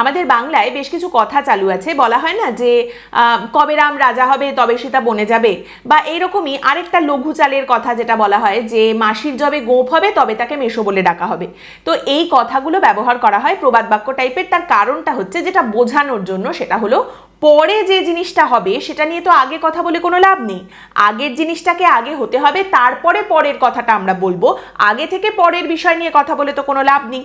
আমাদের বাংলায় বেশ কিছু কথা চালু আছে। বলা হয় না যে কবে রাম রাজা হবে, তবে সীতা বনে যাবে। বা এইরকমই আরেকটা লঘু চালের কথা যেটা বলা হয় যে, মাসির জবে গোপ হবে, তবে তাকে মেশো বলে ডাকা হবে। তো এই কথাগুলো ব্যবহার করা হয় প্রবাদ বাক্য টাইপের। তার কারণটা হচ্ছে যেটা বোঝানোর জন্য সেটা হলো, পরে যে জিনিসটা হবে সেটা নিয়ে তো আগে কথা বলে কোনো লাভ নেই। আগের জিনিসটাকে আগে হতে হবে, তারপরে পরের কথাটা আমরা বলব। আগে থেকে পরের বিষয় নিয়ে কথা বলে তো কোনো লাভ নেই।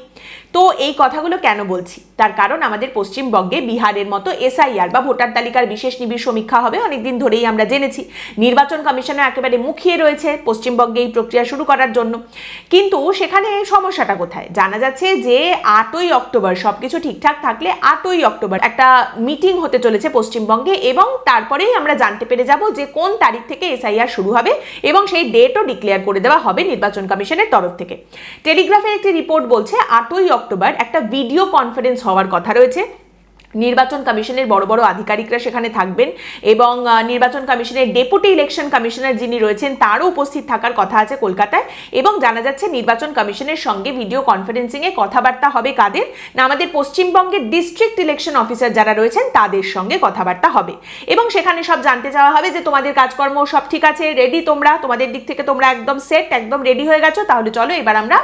তো এই কথাগুলো কেন বলছি? তার কারণ আমাদের পশ্চিমবঙ্গে বিহারের মতো এসআইআর বা ভোটার তালিকার বিশেষ নিবিড় সমীক্ষা হবে অনেকদিন ধরেই আমরা জেনেছি। নির্বাচন কমিশনে একেবারে মুখিয়ে রয়েছে পশ্চিমবঙ্গে এই প্রক্রিয়া শুরু করার জন্য। কিন্তু সেখানে সমস্যাটা কোথায়? জানা যাচ্ছে যে আটই অক্টোবর সবকিছু ঠিকঠাক থাকলে আটই অক্টোবর একটা মিটিং হতে চলেছে পশ্চিমবঙ্গে এবং তারপরেই আমরা জানতে পেরে যাব যে কোন তারিখ থেকে এসআইআর শুরু হবে এবং সেই ডেটও ডিক্লেয়ার করে দেওয়া হবে নির্বাচন কমিশনের তরফ থেকে। টেলিগ্রাফের একটি রিপোর্ট বলছে আটই অক্টোবর একটা ভিডিও কনফারেন্স হওয়ার কথা রয়েছে। নির্বাচন কমিশনের বড় বড় আধিকারিকরা সেখানে থাকবেন এবং নির্বাচন কমিশনের ডেপুটি ইলেকশন কমিশনার যিনি রয়েছেন, তারও উপস্থিত থাকার কথা আছে কলকাতায় এবং জানা যাচ্ছে নির্বাচন কমিশনের সঙ্গে ভিডিও কনফারেন্সিংয়ে কথাবার্তা হবে কাদের? না, আমাদের পশ্চিমবঙ্গের ডিস্ট্রিক্ট ইলেকশন অফিসার যারা রয়েছেন, তাদের সঙ্গে কথাবার্তা হবে। এবং সেখানে সব জানতে চাওয়া হবে যে তোমাদের কাজকর্ম সব ঠিক আছে রেডি তোমরা? তোমাদের দিক থেকে তোমরা একদম সেট একদম রেডি হয়ে গেছো? তাহলে চলো এবার আমরা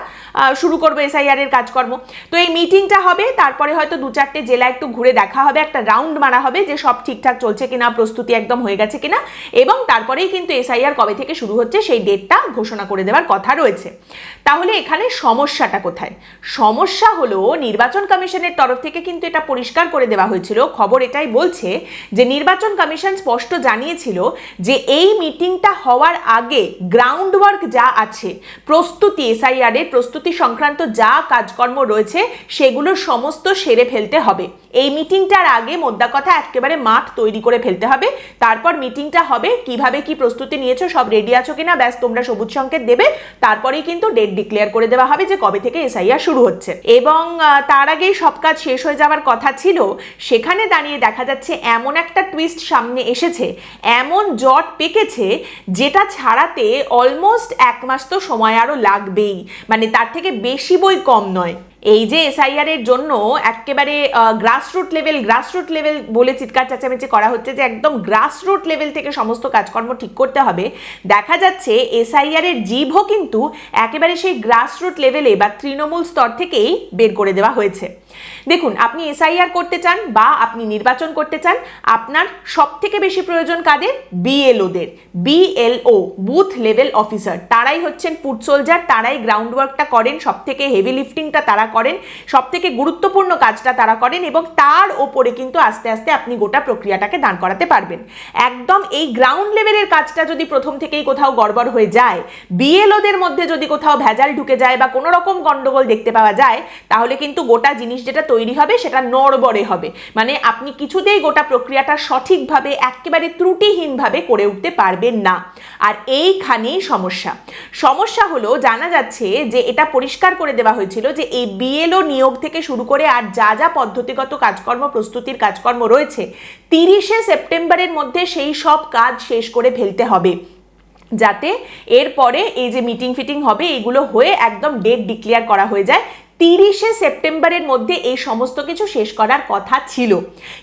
শুরু করব এসআইআর এর কাজকর্ম। তো এই মিটিংটা হবে, তারপরে হয়তো দু চারটে জেলা একটু ঘুরে দেখা হবে, একটা রাউন্ড মারা হবে যে সব ঠিকঠাক চলছে কিনা, প্রস্তুতি একদম হয়ে গেছে কিনা এবং তারপরেই কিন্তু এসআইআর কবে থেকে শুরু হচ্ছে সেই ডেটটা ঘোষণা করে দেওয়ার কথা রয়েছে। তাহলে এখানে সমস্যাটা কোথায়? সমস্যা হলো নির্বাচন কমিশনের তরফ থেকে কিন্তু এটা পরিষ্কার করে দেওয়া হয়েছিল। খবর এটাই বলছে যে নির্বাচন কমিশন স্পষ্ট জানিয়েছিল যে এই মিটিংটা হওয়ার আগে গ্রাউন্ড ওয়ার্ক যা আছে, প্রস্তুতি এসআইআর এর প্রস্তুতি সংক্রান্ত যা কাজকর্ম রয়েছে, সেগুলো সমস্ত সেরে ফেলতে হবে। এই মিটিংটার আগে মোদ্দা কথা একেবারে মাঠ তৈরি করে ফেলতে হবে। তারপর মিটিংটা হবে, কীভাবে কি প্রস্তুতি নিয়েছো, সব রেডি আছো কিনা, ব্যাস তোমরা সবুজ সংকেত দেবে। তারপরেই কিন্তু ডেট ডিক্লেয়ার করে দেওয়া হবে যে কবে থেকে এসআইআর শুরু হচ্ছে। এবং তার আগেই সব কাজ শেষ হয়ে যাওয়ার কথা ছিল, সেখানে দাঁড়িয়ে দেখা যাচ্ছে এমন একটা টুইস্ট সামনে এসেছে, এমন জট পেকেছে যেটা ছাড়াতে অলমোস্ট এক মাস তো সময় আরও লাগবেই। মানে তার থেকে বেশি বই কম নয়। এই যে এসআইআর এর জন্য একেবারে গ্রাসরুট লেভেল গ্রাসরুট লেভেল বলে চিৎকার চেঁচামেচি করা হচ্ছে যে একদম গ্রাসরুট লেভেল থেকে সমস্ত কাজকর্ম ঠিক করতে হবে। দেখা যাচ্ছে এসআইআর এর জিভও কিন্তু একেবারে সেই গ্রাসরুট লেভেলে বা তৃণমূল স্তর থেকেই বের করে দেওয়া হয়েছে। দেখুন, আপনি এসআইআর করতে চান বা আপনি নির্বাচন করতে চান, আপনার সব থেকে বেশি প্রয়োজন কাদের? বিএলওদের বিএলও বুথ লেভেল অফিসার তারাই হচ্ছেন ফুড সোলজার তারাই গ্রাউন্ড ওয়ার্কটা করেন সব থেকে হেভি লিফটিংটা তারা করেন সব থেকে গুরুত্বপূর্ণ কাজটা তারা করেন এবং তার ওপরে কিন্তু আস্তে আস্তে আপনি গোটা প্রক্রিয়াটাকে দান করাতে পারবেন। একদম এই গ্রাউন্ড লেভেলের কাজটা যদি প্রথম থেকেই কোথাও গড়বড় হয়ে যায় বিএলওদের মধ্যে যদি কোথাও ভেজাল ঢুকে যায় বা কোনো রকম গন্ডগোল দেখতে পাওয়া যায়, তাহলে কিন্তু গোটা জিনিস যেটা তৈরি হবে সেটা নড়বড়ে হবে। মানে আপনি কিছুতেই গোটা প্রক্রিয়াটা সঠিকভাবে, একেবারে ত্রুটিহীনভাবে করে উঠতে পারবেন না। আর এইখানেই সমস্যা। সমস্যা হলো, জানা যাচ্ছে যে এটা পরিষ্কার করে দেওয়া হয়েছিল যে এই বিএলও নিয়োগ থেকে শুরু করে আর যা যা পদ্ধতিগত কাজকর্ম, প্রস্তুতির কাজকর্ম রয়েছে, তিরিশে সেপ্টেম্বরের মধ্যে সেই সব কাজ শেষ করে ফেলতে হবে। যাতে এরপরে এই যে মিটিং ফিটিং হবে এগুলো হয়ে একদম ডেট ডিক্লেয়ার করা হয়ে যায়। তিরিশে সেপ্টেম্বরের মধ্যে এই সমস্ত কিছু শেষ করার কথা ছিল।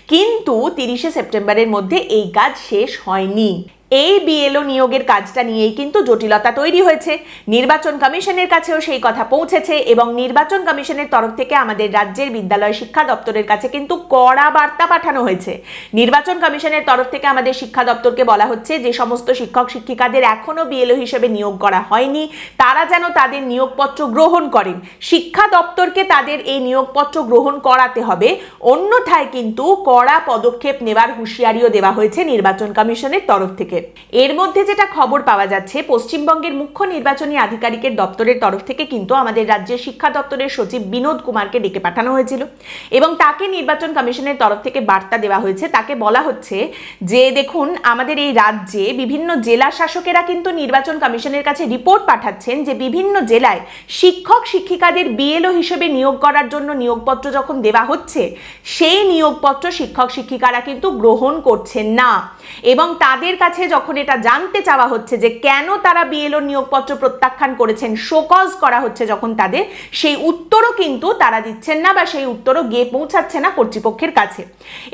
কিন্তু তিরিশে সেপ্টেম্বরের মধ্যে এই কাজ শেষ হয়নি। এই বিএলও নিয়োগের কাজটা নিয়েই কিন্তু জটিলতা তৈরি হয়েছে। নির্বাচন কমিশনের কাছেও সেই কথা পৌঁছেছে এবং নির্বাচন কমিশনের তরফ থেকে আমাদের রাজ্যের বিদ্যালয় শিক্ষা দপ্তরের কাছে কিন্তু কড়া বার্তা পাঠানো হয়েছে। নির্বাচন কমিশনের তরফ থেকে আমাদের শিক্ষা দপ্তরকে বলা হচ্ছে যে, সমস্ত শিক্ষক শিক্ষিকাদের এখনও বিএলও হিসেবে নিয়োগ করা হয়নি। তারা যেন তাদের নিয়োগপত্র গ্রহণ করেন। শিক্ষা দপ্তরকে তাদের এই নিয়োগপত্র গ্রহণ করাতে হবে। অন্যথায় কিন্তু কড়া পদক্ষেপ নেবার হুঁশিয়ারিও দেওয়া হয়েছে নির্বাচন কমিশনের তরফ থেকে। এর মধ্যে যেটা খবর পাওয়া যাচ্ছে, পশ্চিমবঙ্গের মুখ্য নির্বাচনী আধিকারিকের দপ্তরের তরফ থেকে কিন্তু আমাদের রাজ্যের শিক্ষা দপ্তরের সচিব বিনোদ কুমারকে ডেকে পাঠানো হয়েছিল এবং তাকে নির্বাচন কমিশনের তরফ থেকে বার্তা দেওয়া হয়েছে। তাকে বলা হচ্ছে যে, দেখুন, আমাদের এই রাজ্যে বিভিন্ন জেলা শাসকেরা কিন্তু নির্বাচন কমিশনের কাছে রিপোর্ট পাঠাচ্ছেন যে, বিভিন্ন জেলায় শিক্ষক শিক্ষিকাদের বিএলও হিসেবে নিয়োগ করার জন্য নিয়োগপত্র যখন দেওয়া হচ্ছে, সেই নিয়োগপত্র শিক্ষক শিক্ষিকারা কিন্তু গ্রহণ করছেন না এবং তাদের কাছে যখন এটা জানতে চাওয়া হচ্ছে যে কেন তারা বিএলও নিয়োগপত্র প্রত্যাখ্যান করেছেন শোকজ করা হচ্ছে যখন তাদের, সেই উত্তরও কিন্তু তারা দিচ্ছেন না বা সেই উত্তরও গিয়ে পৌঁছাচ্ছে না কর্তৃপক্ষের কাছে।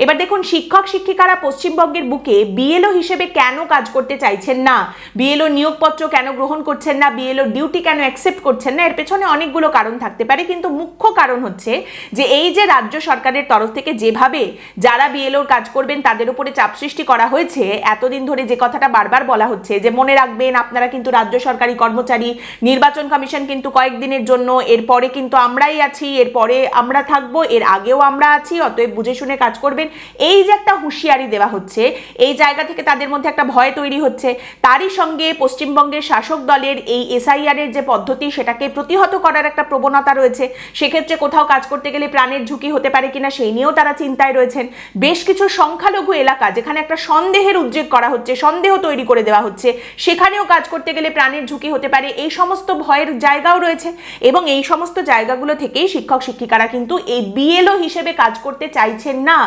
এবার দেখুন, শিক্ষক, শিক্ষিকারা পশ্চিমবঙ্গের বুকে বিএলও হিসেবে কেন কাজ করতে চাইছেন না? বিএলও নিয়োগপত্র কেন গ্রহণ করছেন না? বিএলও ডিউটি কেন অ্যাকসেপ্ট করছেন না? এর পেছনে অনেকগুলো কারণ থাকতে পারে, কিন্তু মুখ্য কারণ হচ্ছে যে এই যে রাজ্য সরকারের তরফ থেকে যেভাবে যারা বিএলওর কাজ করবেন, তাদের উপরে চাপ সৃষ্টি করা হয়েছে, এতদিন ধরে যে কথাটা বারবার বলা হচ্ছে যে, মনে রাখবেন, আপনারা কিন্তু রাজ্য সরকারি কর্মচারী, নির্বাচন কমিশন কিন্তু কয়েকদিনের জন্য, এরপরে কিন্তু আমরাই আছি, এরপরে আমরা থাকব, এর আগেও আমরা আছি, অতএব বুঝে শুনে কাজ করবেন। এই যে একটা হুঁশিয়ারি দেওয়া হচ্ছে, এই জায়গা থেকে তাদের মধ্যে একটা ভয় তৈরি হচ্ছে। তারই সঙ্গে পশ্চিমবঙ্গের শাসক দলের এই এসআইআর এর যে পদ্ধতি, সেটাকে প্রতিহত করার একটা প্রবণতা রয়েছে। সেক্ষেত্রে কোথাও কাজ করতে গেলে প্রাণের ঝুঁকি হতে পারে কিনা, সেই নিয়েও তারা চিন্তায় রয়েছেন। বেশ কিছু সংখ্যালঘু এলাকা, যেখানে একটা সন্দেহের উদ্রেক করা হচ্ছে সন্দেহ তৈরি করে দেওয়া হচ্ছে। সেখানেও কাজ করতে গেলে প্রাণের ঝুঁকি হতে পারে। এই সমস্ত ভয়ের জায়গাও রয়েছে এবং এই সমস্ত জায়গাগুলো থেকেই শিক্ষক, শিক্ষিকারা কিন্তু এই বিএলও হিসেবে কাজ করতে চাইছেন না।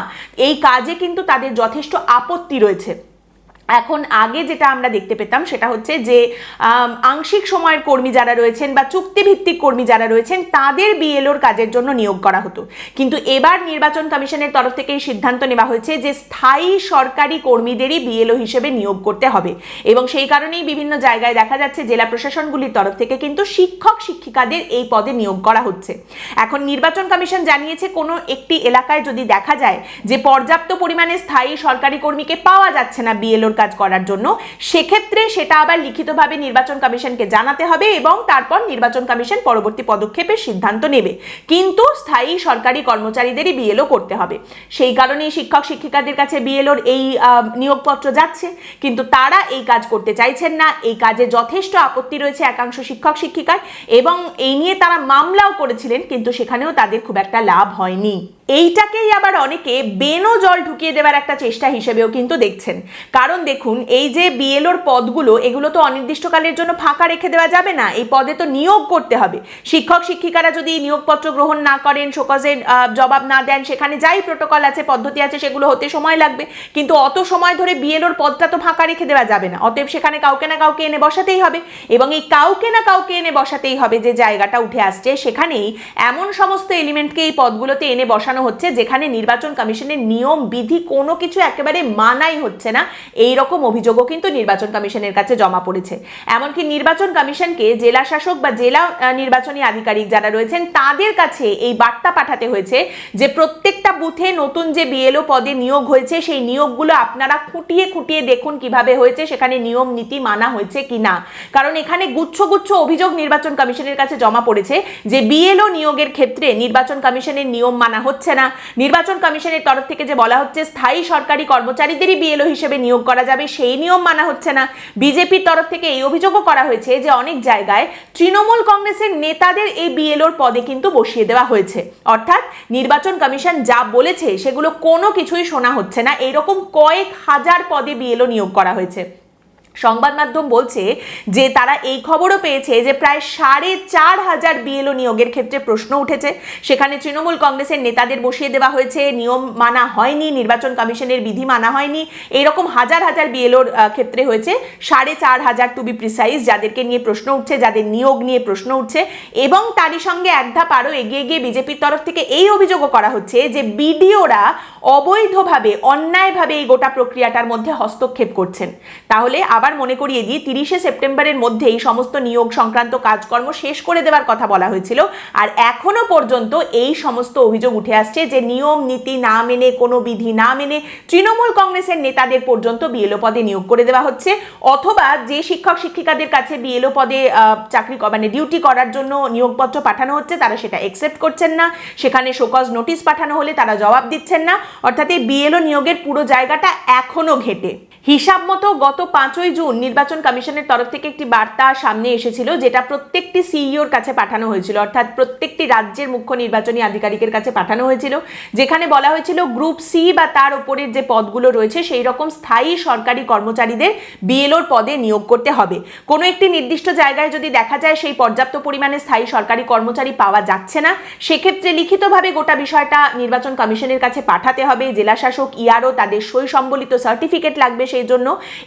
এই কাজে কিন্তু তাদের যথেষ্ট আপত্তি রয়েছে। এখন আগে যেটা আমরা দেখতে পেতাম সেটা হচ্ছে যে আংশিক সময়ের কর্মী যারা রয়েছেন বা চুক্তিভিত্তিক কর্মী যারা রয়েছেন, তাদের বিএলওর কাজের জন্য নিয়োগ করা হতো। কিন্তু এবার নির্বাচন কমিশনের তরফ থেকে এই সিদ্ধান্ত নেওয়া হয়েছে যে, স্থায়ী সরকারি কর্মীদেরই বিএলও হিসেবে নিয়োগ করতে হবে। এবং সেই কারণেই বিভিন্ন জায়গায় দেখা যাচ্ছে, জেলা প্রশাসনগুলির তরফ থেকে কিন্তু শিক্ষক শিক্ষিকাদের এই পদে নিয়োগ করা হচ্ছে। এখন নির্বাচন কমিশন জানিয়েছে, কোনো একটি এলাকায় যদি দেখা যায় যে, পর্যাপ্ত পরিমাণে স্থায়ী সরকারি কর্মীকে পাওয়া যাচ্ছে না বিএলওর কাজ করার জন্য। সেক্ষেত্রে সেটা আবার লিখিতভাবে নির্বাচন কমিশনকে জানাতে হবে এবং তারপর নির্বাচন কমিশন পরবর্তী পদক্ষেপের সিদ্ধান্ত নেবে। কিন্তু স্থায়ী সরকারি কর্মচারীদেরই বিএলও করতে হবে। সেই কারণেই শিক্ষক শিক্ষিকাদের কাছে বিএলওর এই নিয়োগপত্র যাচ্ছে। কিন্তু তারা এই কাজ করতে চাইছেন না। এই কাজে যথেষ্ট আপত্তি রয়েছে একাংশ শিক্ষক শিক্ষিকার এবং এই নিয়ে তারা মামলাও করেছিলেন, কিন্তু সেখানেও তাদের খুব একটা লাভ হয়নি। এইটাকেই আবার অনেকে বেনো জল ঢুকিয়ে দেওয়ার একটা চেষ্টা হিসেবেও কিন্তু দেখছেন। কারণ দেখুন, এই যে বিএলওর পদগুলো, এগুলো তো অনির্দিষ্টকালের জন্য ফাঁকা রেখে দেওয়া যাবে না। এই পদে তো নিয়োগ করতে হবে। শিক্ষক, শিক্ষিকারা যদি নিয়োগপত্র গ্রহণ না করেন, শোকজের জবাব না দেন, সেখানে যাই প্রোটোকল আছে, পদ্ধতি আছে, সেগুলো হতে সময় লাগবে। কিন্তু অত সময় ধরে বিএলওর পদটা তো ফাঁকা রেখে দেওয়া যাবে না। অতএব সেখানে কাউকে না কাউকে এনে বসাতেই হবে। এবং এই কাউকে না কাউকে এনে বসাতেই হবে যে জায়গাটা উঠে আসছে, সেখানেই এমন সমস্ত এলিমেন্টকে এই পদগুলোতে এনে বসানো হচ্ছে, যেখানে নির্বাচন কমিশনের নিয়ম, বিধি কোনো কিছু একেবারে মানাই হচ্ছে না। এই রকম অভিযোগও কিন্তু নির্বাচন কমিশনের কাছে জমা পড়েছে। এমনকি নির্বাচন কমিশনকে জেলা শাসক বা জেলা নির্বাচনী আধিকারিক যারা রয়েছেন, তাদের কাছে এই বার্তা পাঠাতে হয়েছে যে প্রত্যেকটা বুথে নতুন যে বিএলও পদে নিয়োগ হয়েছে, সেই নিয়োগগুলো আপনারা খুঁটিয়ে খুঁটিয়ে দেখুন কীভাবে হয়েছে, সেখানে নিয়ম নীতি মানা হয়েছে কিনা। কারণ এখানে গুচ্ছ গুচ্ছ অভিযোগ নির্বাচন কমিশনের কাছে জমা পড়েছে যে বিএলও নিয়োগের ক্ষেত্রে নির্বাচন কমিশনের নিয়ম মানা হচ্ছে না। নির্বাচন কমিশনের তরফ থেকে যে বলা হচ্ছে, স্থায়ী সরকারি কর্মচারীদেরই বিএলও হিসেবে নিয়োগ করা যাবে, সেই নিয়ম মানা হচ্ছে না। বিজেপির তরফ থেকে এই অভিযোগও করা হয়েছে যে অনেক জায়গায় তৃণমূল কংগ্রেসের নেতাদের এই বিএলওর পদে কিন্তু বসিয়ে দেওয়া হয়েছে। অর্থাৎ নির্বাচন কমিশন যা বলেছে, সেগুলো কোনো কিছুই শোনা হচ্ছে না। এরকম কয়েক হাজার পদে বিএলও নিয়োগ করা হয়েছে। সংবাদ মাধ্যম বলছে যে তারা এই খবরও পেয়েছে যে প্রায় সাড়ে চার হাজার বিএলও নিয়োগের ক্ষেত্রে প্রশ্ন উঠেছে। সেখানে তৃণমূল কংগ্রেসের নেতাদের বসিয়ে দেওয়া হয়েছে, নিয়ম মানা হয়নি, নির্বাচন কমিশনের বিধি মানা হয়নি। এইরকম হাজার হাজার বিএলওর ক্ষেত্রে হয়েছে সাড়ে চার হাজার টু বি প্রিসাইজ যাদেরকে নিয়ে প্রশ্ন উঠছে, যাদের নিয়োগ নিয়ে প্রশ্ন উঠছে। এবং তারই সঙ্গে এক ধাপ আরও এগিয়ে গিয়ে বিজেপির তরফ থেকে এই অভিযোগও করা হচ্ছে যে বিডিওরা অবৈধভাবে, অন্যায়ভাবে এই গোটা প্রক্রিয়াটার মধ্যে হস্তক্ষেপ করছেন। তাহলে আবার মনে করিয়ে দিই তিরিশে সেপ্টেম্বরের মধ্যে এই সমস্ত নিয়োগ সংক্রান্ত কাজকর্ম শেষ করে দেওয়ার কথা বলা হয়েছিল। আর এখনও পর্যন্ত এই সমস্ত অভিযোগ উঠে আসছে যে নিয়ম, নীতি না মেনে, কোনো বিধি না মেনে তৃণমূল কংগ্রেসের নেতাদের পর্যন্ত বিএলও পদে নিয়োগ করে দেওয়া হচ্ছে। অথবা যে শিক্ষক, শিক্ষিকাদের কাছে বিএলও পদে চাকরি মানে ডিউটি করার জন্য নিয়োগপত্র পাঠানো হচ্ছে, তারা সেটা একসেপ্ট করছেন না। সেখানে শোকজ নোটিশ পাঠানো হলে তারা জবাব দিচ্ছেন না। অর্থাৎ এই বিএলও নিয়োগের পুরো জায়গাটা এখনও ঘেটে। হিসাব মতো গত পাঁচই সতেরোই জুন নির্বাচন কমিশনের তরফ থেকে একটি বার্তা সামনে এসেছিল, যেটা প্রত্যেকটি সিইওর কাছে পাঠানো হয়েছিল। অর্থাৎ প্রত্যেকটি রাজ্যের মুখ্য নির্বাচনী আধিকারিকের কাছে পাঠানো হয়েছিল, যেখানে বলা হয়েছিল গ্রুপ সি বা তার উপরের যে পদগুলো রয়েছে, সেই রকম স্থায়ী সরকারি কর্মচারীদের বিএলওর পদে নিয়োগ করতে হবে। কোনো একটি নির্দিষ্ট জায়গায় যদি দেখা যায় সেই পর্যাপ্ত পরিমাণে স্থায়ী সরকারি কর্মচারী পাওয়া যাচ্ছে না, সেক্ষেত্রে লিখিতভাবে গোটা বিষয়টা নির্বাচন কমিশনের কাছে পাঠাতে হবে। জেলা শাসক ইয়ারও তাদের সই সম্বলিত সার্টিফিকেট লাগবে সেই জন্য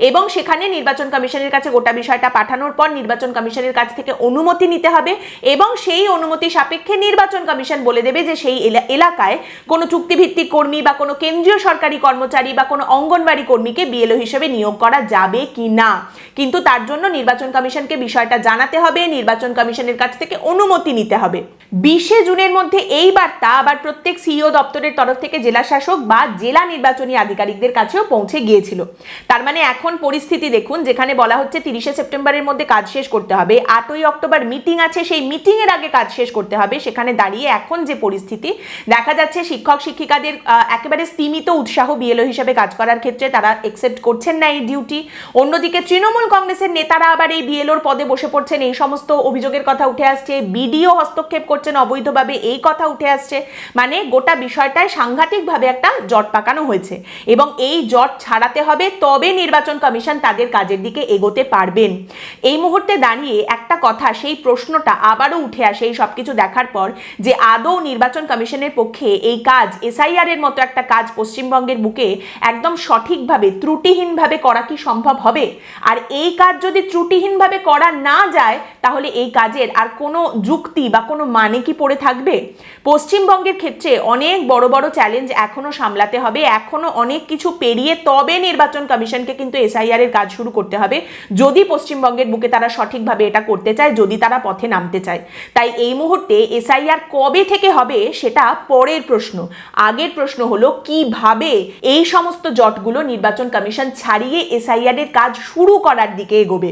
এবং সেখানে নির্বাচন কমিশনের কাছে গোটা বিষয়টা পাঠানোর পর নির্বাচন কমিশনের কাছ থেকে অনুমতি নিতে হবে এবং সেই অনুমতি সাপেক্ষে নির্বাচন কমিশন বলে দেবে যে সেই এলা- এলাকায় কোনো চুক্তিভিত্তিক কর্মী বা কোনো কেন্দ্রীয় সরকারি কর্মচারী বা কোনো অঙ্গনবাড়ি কর্মীকে বিএলও হিসেবে নিয়োগ করা যাবে কি না। কিন্তু তার জন্য নির্বাচন কমিশনকে বিষয়টা জানাতে হবে, নির্বাচন কমিশনের কাছ থেকে অনুমতি নিতে হবে। বিশে জুনের মধ্যে এই বার্তা আবার প্রত্যেক সিইও দপ্তরের তরফ থেকে জেলা শাসক বা জেলা নির্বাচনী আধিকারিকদের কাছেও পৌঁছে গিয়েছিল। তার মানে এখন পরিস্থিতি দেখুন, যেখানে বলা হচ্ছে তিরিশে সেপ্টেম্বরের মধ্যে কাজ শেষ করতে হবে। আটই অক্টোবর মিটিং আছে, সেই মিটিং এর আগে কাজ শেষ করতে হবে। সেখানে দাঁড়িয়ে এখন যে পরিস্থিতি, দেখা যাচ্ছে শিক্ষক, শিক্ষিকাদের একেবারে স্তীমিত উৎসাহ বিএলও হিসেবে কাজ করার ক্ষেত্রে তারা একসেপ্ট করছেন না এই ডিউটি অন্যদিকে তৃণমূল কংগ্রেসের নেতারা আবার এই বিএলওর পদে বসে পড়ছেন। এই সমস্ত অভিযোগের কথা উঠে আসছে। বিডিও হস্তক্ষেপ করছেন, অবৈধভাবে এই কথা উঠে আসছে। মানে গোটা বিষয়টায় সাংঘাতিকভাবে একটা জট পাকানো হয়েছে। এবং এই জট ছাড়াতে হবে, তবে নির্বাচন কমিশন তাদের কাজের দিকে এগোতে পারবেন। এই মুহূর্তে দাঁড়িয়ে একটা কথা, সেই প্রশ্নটা আবারও উঠে আসে এই সবকিছু দেখার পর, যে আদৌ নির্বাচন কমিশনের পক্ষে এই কাজ, এসআইআর এর মতো একটা কাজ পশ্চিমবঙ্গের বুকে একদম সঠিকভাবে, ত্রুটিহীনভাবে করা কি সম্ভব হবে? আর এই কাজ যদি ত্রুটিহীনভাবে করা না যায়, তাহলে এই কাজের আর কোনো যুক্তি বা কোনো মানে কি পড়ে থাকবে? পশ্চিমবঙ্গের ক্ষেত্রে অনেক বড় বড় চ্যালেঞ্জ এখনও সামলাতে হবে। এখনও অনেক কিছু পেরিয়ে তবে নির্বাচন কমিশনকে কিন্তু এসআইআর এর কাজ শুরু করতে হবে। যদি পশ্চিমবঙ্গের বুকে তারা সঠিকভাবে এটা করতে চায়, যদি তারা পথে নামতে চায়। তাই এই মুহূর্তে এসআইআর কবে থেকে হবে সেটা পরের প্রশ্ন। আগের প্রশ্ন হলো, কীভাবে এই সমস্ত জটগুলো নির্বাচন কমিশন ছাড়িয়ে এসআইআর এর কাজ শুরু করার দিকে এগোবে?